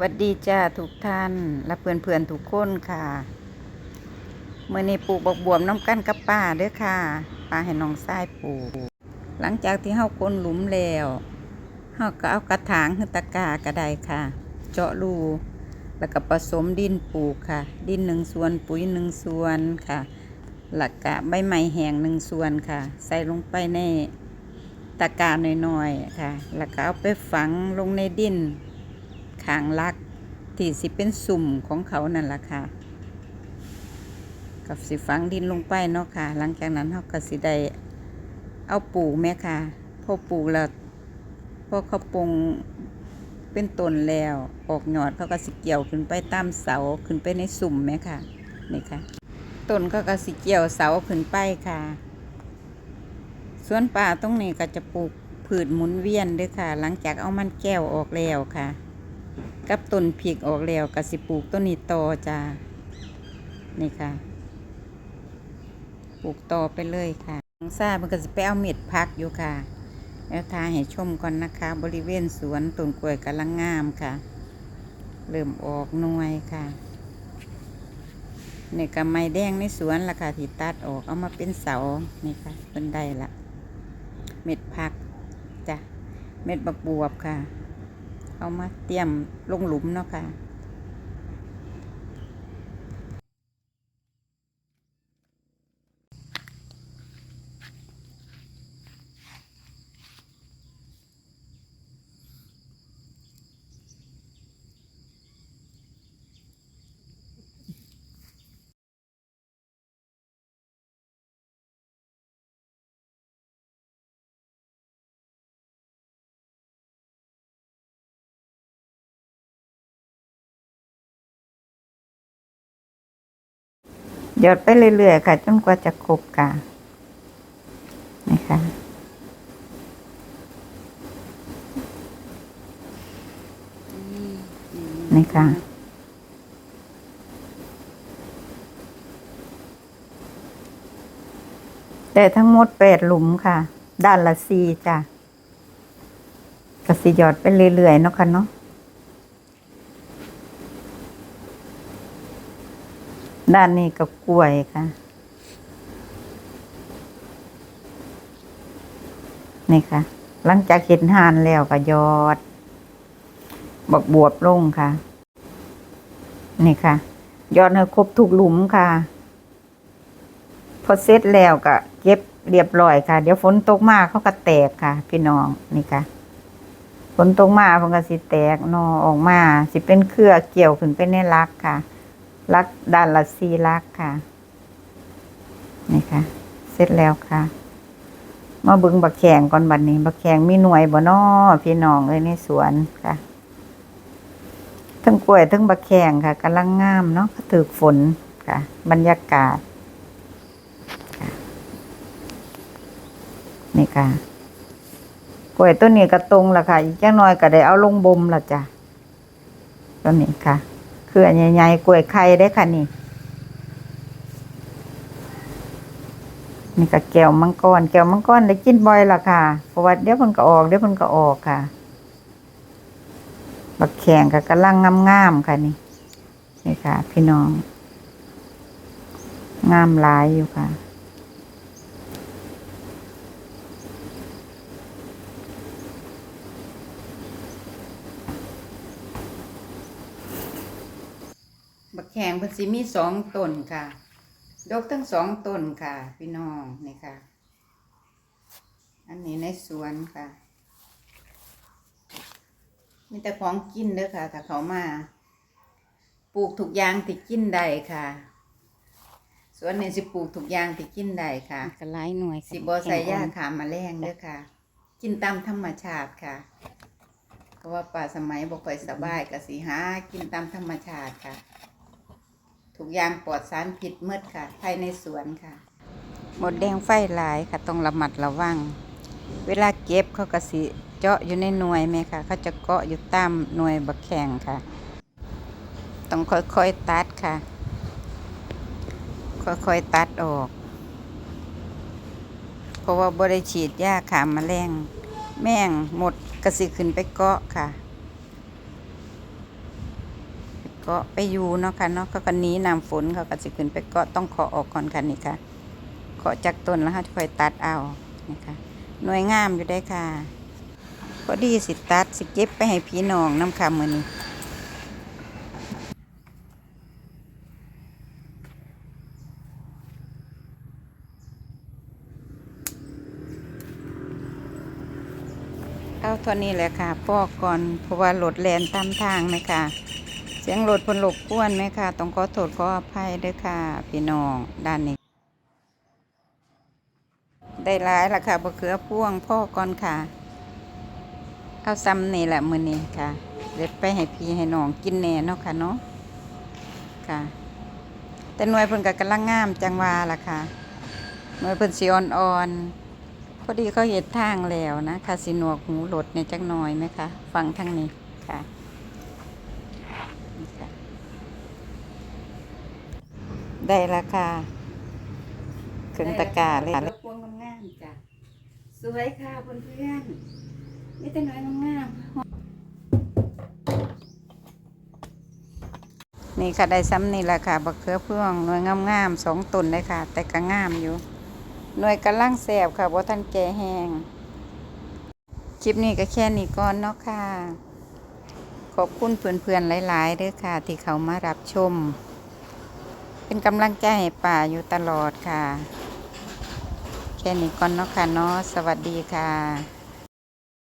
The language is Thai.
วัดดีจ้าทุกท่านและเพื่อนเพื่อนๆทุกคนค่ะเมื่อนี้ปลูกบกบวมน้ำกันกับป้าเด้อค่ะป้าให้น้องทรายปลูก หลังจากที่เฮาก้นหลุมแล้วเฮาก็เอากระถางขึ้นตะกร้าก็ได้ค่ะ เจาะรูแล้วก็ผสมดินปลูกค่ะ ดินหนึ่งส่วนปุ๋ยหนึ่งส่วนค่ะแล้วก็ใบไม้แห้งหนึ่งส่วนค่ะ ใส่ลงไปในตะกร้าน้อยๆค่ะ แล้วก็เอาไปฝังลงในดิน ขางลัก ที่สิเป็นสุ่มของเขานั่นแหละค่ะ กับสิฝังดินลงไปเนาะค่ะ หลังจากนั้นเขาก็สิได้เอาปลูกแม่ค่ะ พอปลูกแล้วพอเขาปรุงเป็นต้นแล้วออกหยอดเขาก็สิเกี่ยวขึ้นไปตามเสาขึ้นไปในสุ่มแม่ค่ะนี่ค่ะต้นเขาก็สิเกี่ยวเสาขึ้นไปค่ะสวนป่าตรงนี้ก็จะปลูกพืชหมุนเวียนด้วยค่ะ หลังจากเอามันแก้วออกแล้วค่ะ กับต้นพริกออกแล้วก็สิปลูกต้นนี้ต่อจ้านี่ค่ะ ปลูกต่อไปเลยค่ะน้องซ่ามันก็จะไปเอาเม็ดพักอยู่ค่ะ แล้วทาให้ชมก่อนนะคะ บริเวณสวนต้นกล้วยกำลังงามค่ะ เริ่มออกหน่วยค่ะนี่ก็ไม้แดงในสวนละค่ะที่ตัดออกเอามาเป็นเสานี่ค่ะเป็นได้ละ เม็ดพักจ้ะเม็ดบักบวบค่ะ เอามาเตรียมลงหลุมเนาะค่ะ หยอดไปเรื่อยๆค่ะจนกว่าจะครบค่ะนี่ค่ะนี่ค่ะแต่ทั้งหมดแปดหลุมค่ะ ด้านละสี่จ้ะกระสิหยอดไปเรื่อยๆเนาะค่ะเนาะ ด้านนี้กับกล้วยค่ะ นี่ค่ะ หลังจากเห็นหานแล้วก็ยอด บักบวบลงค่ะ นี่ค่ะ ยอดให้ครบทุกหลุมค่ะ พอเสร็จแล้วก็เก็บเรียบร้อยค่ะ เดี๋ยวฝนตกมาเขาก็แตกค่ะ พี่น้องนี่ค่ะฝนตกมามันก็สิแตกนอออกมา สิเป็นเครือเกี่ยวขึ้นไปในรักค่ะ รักด้านละสี่รักค่ะ นี่ค่ะ เสร็จแล้วค่ะ มาเบึงบักแขงก่อนบัดนี้ บักแขงมีหน่วยบ่นอพี่น้องเลยในสวนค่ะทั้งกล้วยทั้งบักแขงค่ะกำลังงามเนาะก็ถือฝนค่ะ บรรยากาศนี่ค่ะกล้วยต้นนี้ก็ตรงละค่ะ อีกจังน้อยก็ได้เอาลงบ่มละจ้ะต้นนี้ค่ะ คืออันใหญ่ๆกล้วยไข่ได้ค่ะนี่นี่ก็แก้วมังกรแก้วมังกรได้กินบ่อยละค่ะเพราะว่าเดี๋ยวมันก็ออกเดี๋ยวมันก็ออกค่ะบักแข่งก็กำลังงามๆค่ะนี่นี่ค่ะ พี่น้อง งามหลายอยู่ค่ะ บักแข่งเพิ่นสิมีสองต้นค่ะ ดกทั้งสองต้นค่ะ พี่น้องนี่ค่ะ อันนี้ในสวนค่ะ มีแต่ของกินเด้อค่ะถ้าเขามา ปลูกทุกอย่างที่กินได้ค่ะสวนนี้สิปลูกทุกอย่างที่กินได้ค่ะก็หลายหน่วยสิบอใส่ยาขาแมลงเด้อค่ะ กินตามธรรมชาติค่ะเพราะว่าป่าสมัยบ่ค่อยสบายก็สิหากินตามธรรมชาติค่ะ ทุกอย่างปลอดสารพิษหมดค่ะ ภายในสวนค่ะ หมดแดงไฟหลายค่ะต้องระมัดระวัง เวลาเก็บเขาก็สิเจาะอยู่ในหน่วยไหมค่ะเขาจะเกาะอยู่ตามหน่วยบักแข่งค่ะ ต้องค่อยๆตัดค่ะ ค่อยๆตัดออก เพราะว่าบริฉีดยาขามแมลงแม่งหมดกระสิขึ้นไปเกาะค่ะ เกาะไปอยู่เนาะค่ะเนาะเขาก็หนีน้ำฝนเขาก็สิขึ้นไปเกาะต้องขอออกก่อนค่ะนี่ค่ะเคาะจากต้นแล้วเขาจะค่อยตัดเอานี่ค่ะหน่วยงามอยู่ได้ค่ะพอดีสิตัดสิเก็บไปให้พี่น้องน้ำค่ะมือนี้เอาเท่านี้แหละค่ะปอกก่อนเพราะว่ารถแลนตามทางไหมค่ะ เสียงรถพนหลบกวนไหมค่ะ ต้องขอโทษขออภัยด้วยค่ะ พี่น้องด้านนี้ ได้ร้ายละค่ะบะเขือพ่วงพ่อก่อนค่ะ เอาซ้ำนี่แหละมือนี้ค่ะ เด็ดไปให้พี่ให้น้องกินแหน่เนาะค่ะเนาะค่ะ แต่หน่วยเพิ่นก็กำลังงามจังว่าล่ะค่ะหน่วยเพิ่นสีอ่อนๆพอดีเขาเห็นทางแล้วนะคาสิหนวกหูหลดเนี่ยจักหน่อยไหมคะฟังทางนี้ค่ะนี่ค่ะ ได้ราคาเครื่องตะกร้าเลยค่ะพวงงามๆจ้ะสวยค่ะเพื่อนๆนี่แต่น้อยงามๆนี่ค่ะได้ซ้ำนี่แหละค่ะบักเขือเพื่องหน่วยงามๆสองต้นเลยค่ะ แต่ก็งามอยู่หน่วยกำลังแสบค่ะว่าท่านแก่แห้งคลิปนี้ก็แค่นี้ก่อนเนาะค่ะ ขอบคุณเพื่อนๆหลาย ๆเด้อค่ะ ที่เขามารับชม เป็นกำลังใจให้ป่าอยู่ตลอดค่ะ แค่นี้ก่อนเนาะค่ะเนาะสวัสดีค่ะ